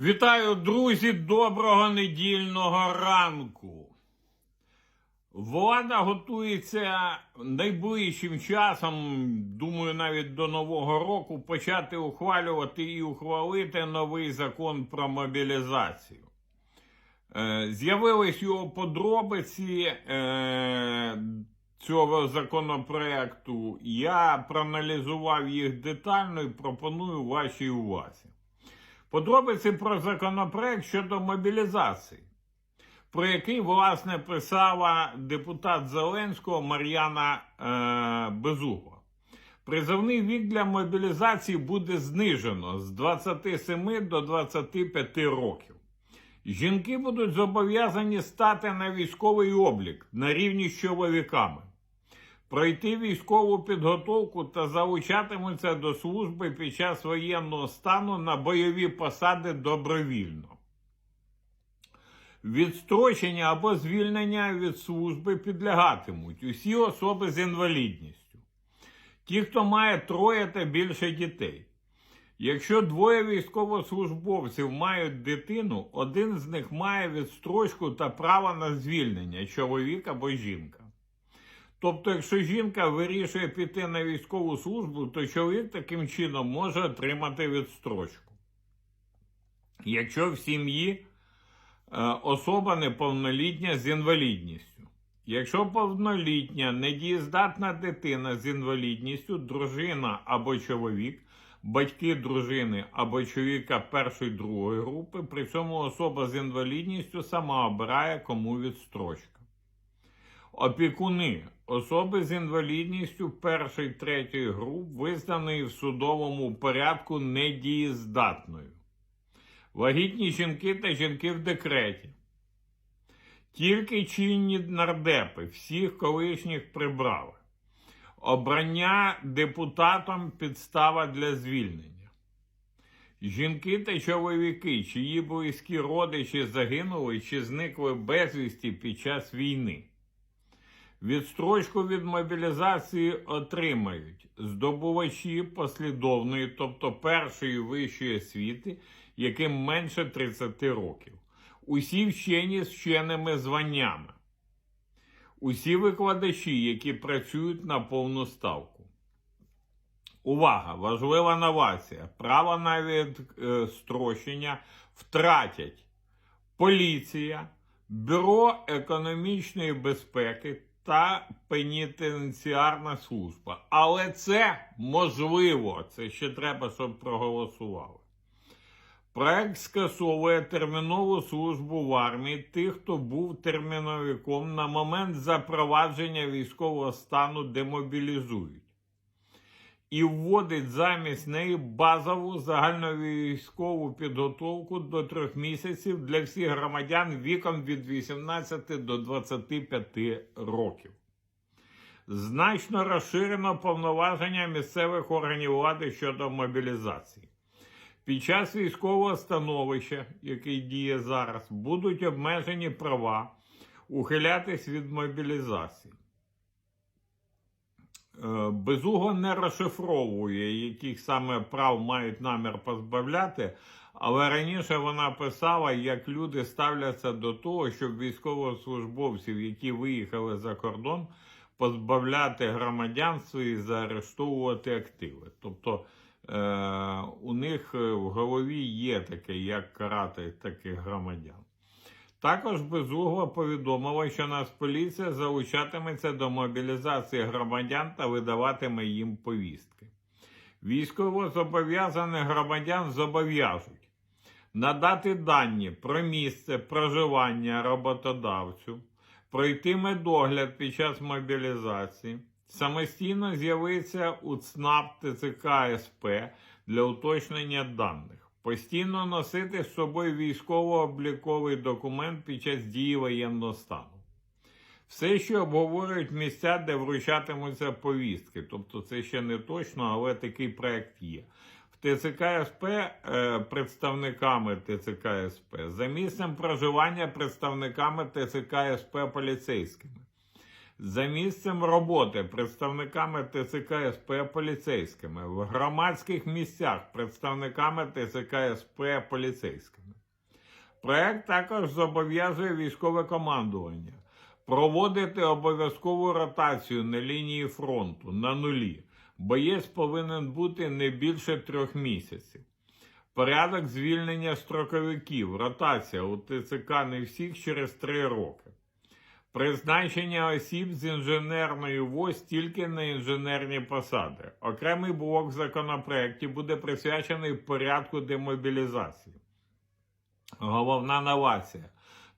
Вітаю, друзі! Доброго недільного ранку. Влада готується найближчим часом, думаю, навіть до Нового року, почати ухвалювати і ухвалити новий закон про мобілізацію. Е, З'явились його подробиці е, цього законопроекту. Я проаналізував їх детально і пропоную вашій увазі. Подробиці про законопроект щодо мобілізації, про який, власне, писала депутат Зеленського Мар'яна е, Безугла. Призовний вік для мобілізації буде знижено з 27 до 25 років. Жінки будуть зобов'язані стати на військовий облік на рівні з чоловіками, пройти військову підготовку та залучатимуться до служби під час воєнного стану на бойові посади добровільно. Відстрочення або звільнення від служби підлягатимуть усі особи з інвалідністю, ті, хто має троє та більше дітей. Якщо двоє військовослужбовців мають дитину, один з них має відстрочку та право на звільнення чоловік або жінка. Тобто, якщо жінка вирішує піти на військову службу, то чоловік таким чином може отримати відстрочку. Якщо в сім'ї е, особа неповнолітня з інвалідністю. Якщо повнолітня недієздатна дитина з інвалідністю, дружина або чоловік, батьки дружини або чоловіка першої другої групи, при цьому особа з інвалідністю сама обирає кому відстрочка. Опікуни особи з інвалідністю першої третьої груп визнаної в судовому порядку недієздатною. Вагітні жінки та жінки в декреті. Тільки чинні нардепи всіх колишніх прибрали. Обрання депутатом підстава для звільнення. Жінки та чоловіки, чиї близькі родичі загинули чи зникли безвісті під час війни. Відстрочку від мобілізації отримають здобувачі послідовної, тобто першої вищої освіти, яким менше 30 років. Усі вчені з вченими званнями. Усі викладачі, які працюють на повну ставку. Увага! Важлива новація. Право на відстрочення втратять поліція, Бюро економічної безпеки та пенітенціарна служба. Але це можливо. Це ще треба, щоб проголосували. Проект скасовує термінову службу в армії тих, хто був терміновиком на момент запровадження військового стану демобілізують. І вводить замість неї базову загальновійськову підготовку до трьох місяців для всіх громадян віком від 18 до 25 років. Значно розширено повноваження місцевих органів влади щодо мобілізації. Під час військового становища, який діє зараз, будуть обмежені права ухилятись від мобілізації. Е, Безуго не розшифровує, яких саме прав мають намір позбавляти, але раніше вона писала, як люди ставляться до того, щоб військовослужбовців, які виїхали за кордон, позбавляти громадянства і заарештовувати активи. Тобто е, у них в голові є таке, як карати таких громадян. Також Безугла повідомила, що Нацполіція залучатиметься до мобілізації громадян та видаватиме їм повістки. Військовозобов'язаних громадян зобов'яжуть надати дані про місце проживання роботодавцю, пройти медогляд під час мобілізації, самостійно з'явитися у ЦНАП ТЦК СП для уточнення даних. Постійно носити з собою військово-обліковий документ під час дії воєнного стану. Все, що обговорюють місця, де вручатимуться повістки. Тобто це ще не точно, але такий проект є. В ТЦК СП е, представниками ТЦК СП, за місцем проживання представниками ТЦК СП поліцейськими. За місцем роботи представниками ТЦК СП поліцейськими, в громадських місцях представниками ТЦК СП поліцейськими. Проект також зобов'язує військове командування проводити обов'язкову ротацію на лінії фронту на нулі. Боєць повинен бути не більше трьох місяців. Порядок звільнення строковиків, ротація у ТЦК не всіх через три роки. Призначення осіб з інженерної ВОЗ тільки на інженерні посади. Окремий блок в законопроекті буде присвячений порядку демобілізації. Головна новація.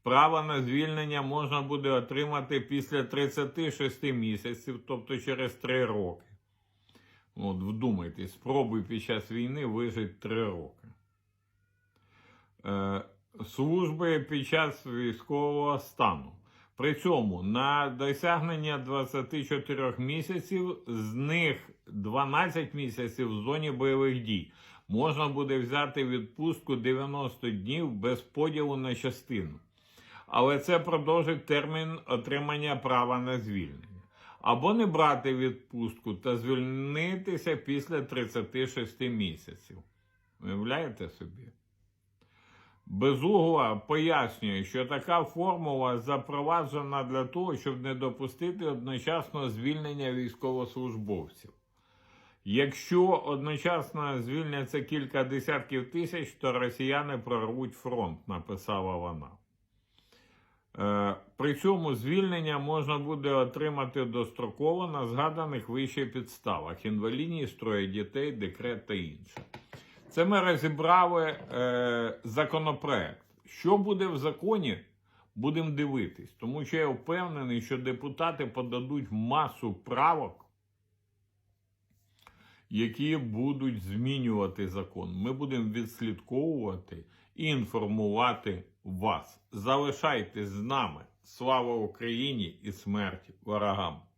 Право на звільнення можна буде отримати після 36 місяців, тобто через 3 роки. От, вдумайтесь, спробуй під час війни вижити 3 роки. Е, служби під час військового стану. При цьому на досягнення 24 місяців, з них 12 місяців в зоні бойових дій. Можна буде взяти відпустку 90 днів без поділу на частину. Але це продовжить термін отримання права на звільнення. Або не брати відпустку та звільнитися після 36 місяців. Уявляєте собі? Безугла пояснює, що така формула запроваджена для того, щоб не допустити одночасно звільнення військовослужбовців. Якщо одночасно звільняться кілька десятків тисяч, то росіяни прорвуть фронт, написала вона. Е, При цьому звільнення можна буде отримати достроково на згаданих вище підставах: інвалідність, троє дітей, декрет та інше. Це ми розібрали е, законопроект. Що буде в законі, будемо дивитись. Тому що я впевнений, що депутати подадуть масу правок, які будуть змінювати закон. Ми будемо відслідковувати і інформувати вас. Залишайтесь з нами. Слава Україні і смерть ворогам!